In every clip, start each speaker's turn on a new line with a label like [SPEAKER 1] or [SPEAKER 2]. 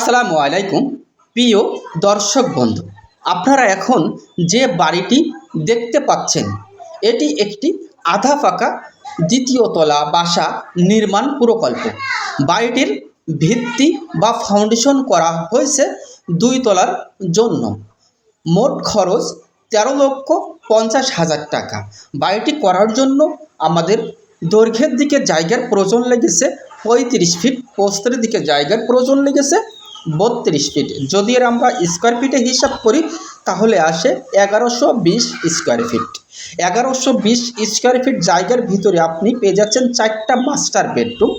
[SPEAKER 1] আসসালামু আলাইকুম, প্রিয় দর্শক বন্ধু। আপনারা এখন যে বাড়িটি দেখতে পাচ্ছেন, এটি একটি আধা ফাঁকা দ্বিতীয় তলা বাসা নির্মাণ প্রকল্প। বাড়িটির ভিত্তি বা ফাউন্ডেশন করা হয়েছে দুই তলার জন্য। মোট খরচ তেরো লক্ষ পঞ্চাশ হাজার টাকা। বাড়িটি করার জন্য আমাদের দৈর্ঘ্যের দিকে জায়গার প্রয়োজন লেগেছে, পঁয়ত্রিশ ফিট প্রস্থের দিকে জায়গার প্রয়োজন লেগেছে বত্রিশ ফিট। যদি এর আমরা স্কোয়ার ফিটে হিসাব করি, তাহলে আসে এগারোশো বিশ স্কোয়ার ফিট এগারোশো বিশ স্কোয়ার ফিট জায়গার ভিতরে আপনি পেয়ে যাচ্ছেন চারটা মাস্টার বেডরুম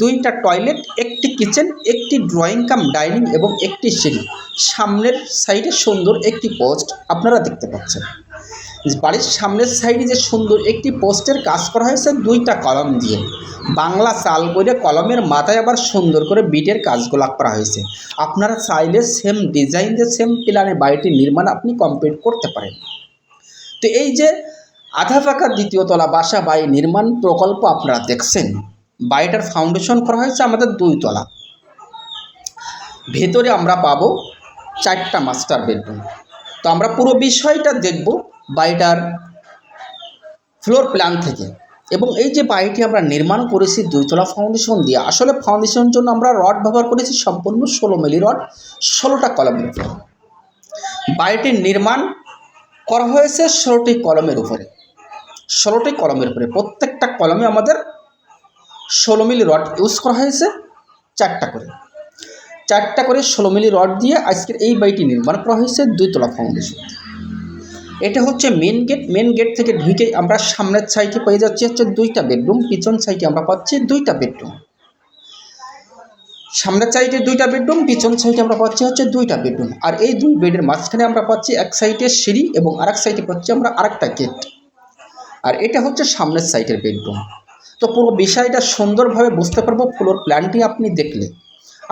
[SPEAKER 1] দুইটা টয়লেট একটি কিচেন একটি ড্রয়িং কাম ডাইনিং এবং একটি সিঁড়ি। সামনের সাইডে সুন্দর একটি পোস্ট আপনারা দেখতে পাচ্ছেন। বাড়ির সামনের সাইডে যে সুন্দর একটি পোস্টের কাজ করা হয়েছে দুইটা কলম দিয়ে। বাংলা চাল করে কলমের মাথায় আবার সুন্দর করে বিটের কাজগুলো করা হয়েছে। আপনারা চাইলে সেম ডিজাইন দিয়ে সেম প্ল্যানে বাড়িটি নির্মাণ আপনি কমপ্লিট করতে পারেন। তো এই যে আধা ফাঁকা দ্বিতীয় তলা বাসা বাড়ি নির্মাণ প্রকল্প আপনারা দেখছেন, বাড়িটার ফাউন্ডেশন করা হয়েছে আমাদের দুই তলা। ভেতরে আমরা পাবো চারটা মাস্টার বেডরুম তো আমরা পুরো বিষয়টা দেখব বাড়িটার ফ্লোর প্ল্যান থেকে। এবং এই যে বাড়িটি আমরা নির্মাণ করেছি, দুইতলা ফাউন্ডেশন দিয়ে, আসলে ফাউন্ডেশনের জন্য আমরা রড ব্যবহার করেছি সম্পূর্ণ ষোলো মিলি রড ষোলোটা কলমের উপরে। বাড়িটির নির্মাণ করা হয়েছে ষোলোটি কলমের উপরে। ষোলোটি কলমের উপরে। প্রত্যেকটা কলমে আমাদের ষোলো মিলি রড ইউজ করা হয়েছে, চারটা করে। চারটা করে ষোলো মিলি রড দিয়ে আজকের এই বাড়িটি নির্মাণ করা হয়েছে দুইতলা ফাউন্ডেশন এটা হচ্ছে মেন গেট মেন গেট থেকে ঢুকে আমরা সামনের সাইডে পেয়ে যাচ্ছি হচ্ছে দুইটা বেডরুম পিছন সাইডে আমরা পাচ্ছি দুইটা বেডরুম সামনের সাইডে দুইটা বেডরুম পিছন সাইডে আমরা পাচ্ছি হচ্ছে দুইটা বেডরুম আর এই দুই বেডের মাঝখানে আমরা পাচ্ছি এক সাইডে সিঁড়ি এবং আরেক সাইডে পাচ্ছি আমরা আরেকটা গেট আর এটা হচ্ছে সামনের সাইডের বেডরুম তো পুরো বিষয়টা সুন্দরভাবে বুঝতে পারব ফ্লোর প্ল্যানটি আপনি দেখলে।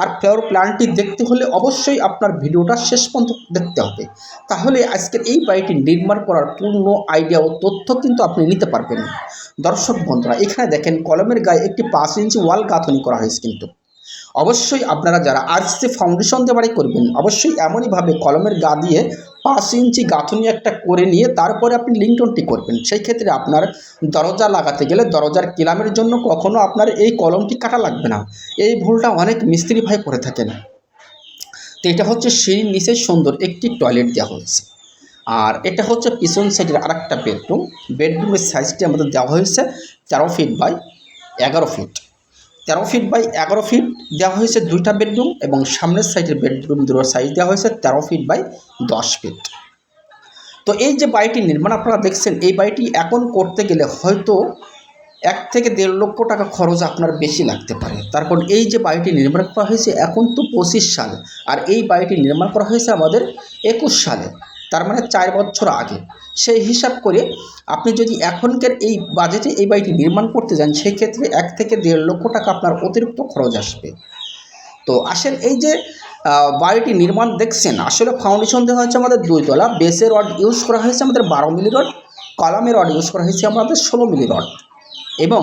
[SPEAKER 1] আর ফ্লাওয়ার প্ল্যানটি দেখতে হলে অবশ্যই আপনার ভিডিওটা শেষ পর্যন্ত দেখতে হবে। তাহলে আজকের এই বাড়িটি নির্মাণ করার পূর্ণ আইডিয়া ও তথ্য কিন্তু আপনি নিতে পারবেন। দর্শক বন্ধুরা, এখানে দেখেন কলমের গায়ে একটি পাঁচ ইঞ্চি ওয়াল গাঁথনি করা হয়েছে কিন্তু। অবশ্যই আপনারা যারা আর্টসে ফাউন্ডেশন দিয়ে বাড়ি করবেন, অবশ্যই এমনইভাবে কলমের গা দিয়ে পাঁচ ইঞ্চি গাঁথনি একটা করে নিয়ে তারপরে আপনি লিংটনটি করবেন। সেই ক্ষেত্রে আপনার দরজা লাগাতে গেলে দরজার কিলামের জন্য কখনও আপনার এই কলমটি কাটা লাগবে না। এই ভুলটা অনেক মিস্ত্রি ভাই করে থাকেন। তো এটা হচ্ছে সিঁড়ির নিচে সুন্দর একটি টয়লেট দেওয়া হয়েছে। আর এটা হচ্ছে পিছন সাইডের আরেকটা বেডরুম। বেডরুমের সাইজটি আমাদের দেওয়া হয়েছে তেরো ফিট বাই এগারো ফিট। তেরো ফিট বাই এগারো ফিট দেওয়া হয়েছে দুইটা বেডরুম এবং সামনের সাইডের বেডরুম দুটোর সাইজ দেওয়া হয়েছে তেরো ফিট বাই দশ ফিট তো এই যে বাড়িটি নির্মাণ আপনারা দেখছেন, এই বাড়িটি এখন করতে গেলে হয়তো এক থেকে দেড় লক্ষ টাকা খরচ আপনার বেশি লাগতে পারে। তারপর এই যে বাড়িটি নির্মাণ করা হয়েছে এখন তো পঁচিশ সাল, আর এই বাড়িটি নির্মাণ করা হয়েছে আমাদের একুশ সালে। তার মানে চার বছর আগে। সেই হিসাব করে আপনি যদি এখনকার এই বাজেটে এই বাড়িটি নির্মাণ করতে যান, সেক্ষেত্রে এক থেকে দেড় লক্ষ টাকা আপনার অতিরিক্ত খরচ আসবে। তো আসেন এই যে বাড়িটি নির্মাণ দেখছেন, আসলে ফাউন্ডেশন দেওয়া হয়েছে আমাদের দুইতলা বেসের রড ইউজ করা হয়েছে আমাদের বারো মিলি রড কলামের রড ইউজ করা হয়েছে আমাদের ষোলো মিলি রড এবং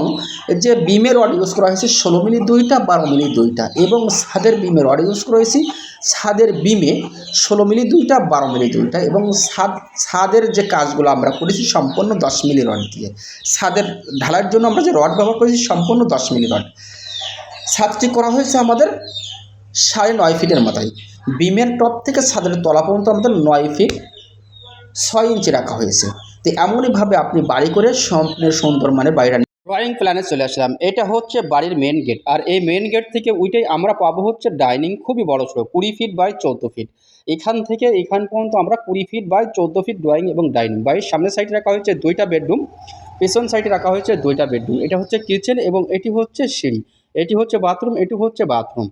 [SPEAKER 1] যে বিমের রড ইউজ করা হয়েছে ষোলো মিলি দুইটা, বারো মিলি দুইটা এবং ছাদের বিমের রড ইউজ করা হয়েছে, ছাদের বিমে ষোলো মিলি দুইটা, বারো মিলি দুইটা এবং ছাদ, ছাদের যে কাজগুলো আমরা করেছি সম্পূর্ণ দশ মিলি রড দিয়ে। ছাদের ঢালার জন্য আমরা যে রড ব্যবহার করেছি সম্পূর্ণ দশ মিলি রড ছাদটি করা হয়েছে আমাদের সাড়ে নয় ফিটের মাথায় বিমের টপ থেকে ছাদের তলা পর্যন্ত আমাদের নয় ফিট ছয় ইঞ্চি রাখা হয়েছে। তো এমনইভাবে আপনি বাড়ি করে সম্পূর্ণ সুন্দর মানে বাড়িটা ড্রয়িং প্ল্যানে চলে আসলাম। এটা হচ্ছে বাড়ির মেন গেট আর এই মেন গেট থেকে ওইটাই আমরা পাবো হচ্ছে ডাইনিং খুবই বড় সড়ো কুড়ি ফিট বাই চৌদ্দ ফিট এখান থেকে এখান পর্যন্ত আমরা কুড়ি ফিট বাই চৌদ্দ ফিট ড্রয়িং এবং ডাইনিং বাড়ির সামনের সাইডে রাখা হয়েছে দুইটা বেডরুম পেছন সাইডে রাখা হয়েছে দুইটা বেডরুম এটা হচ্ছে কিচেন এবং এটি হচ্ছে সিঁড়ি। এটি হচ্ছে বাথরুম এটি হচ্ছে বাথরুম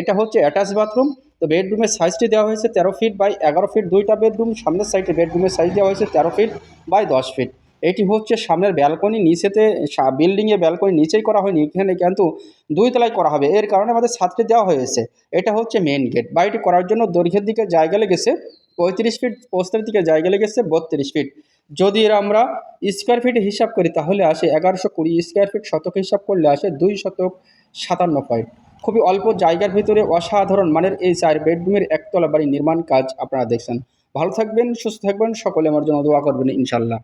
[SPEAKER 1] এটা হচ্ছে অ্যাটাচ বাথরুম তো বেডরুমের সাইজটি দেওয়া হয়েছে তেরো ফিট বাই এগারো ফিট দুইটা বেডরুম সামনের সাইডে বেডরুমের সাইজ দেওয়া হয়েছে তেরো ফিট বাই দশ ফিট এটি হচ্ছে সামনের ব্যালকনি, নিচেতে বিল্ডিংয়ে ব্যালকনি নিচেই করা হয়নি, এখানে কিন্তু দুই তলায় করা হবে। এর কারণে আমাদের ছাদটি দেওয়া হয়েছে। এটা হচ্ছে মেন গেট বাড়িটি করার জন্য দৈর্ঘ্যের দিকে জায়গা লেগেছে, পঁয়ত্রিশ ফিট পোস্তের দিকে জায়গা লেগেছে, বত্রিশ ফিট যদি এর আমরা স্কোয়ার ফিট হিসাব করি, তাহলে আসে এগারোশো কুড়ি স্কোয়ার ফিট শতক হিসাব করলে আসে দুই শতক সাতান্ন পয়েন্ট খুবই অল্প জায়গার ভিতরে অসাধারণ মানের এই চার বেডরুমের একতলা বাড়ি নির্মাণ কাজ আপনারা দেখছেন। ভালো থাকবেন, সুস্থ থাকবেন, সকলে আমার জন্য দোয়া করবেন ইনশাল্লাহ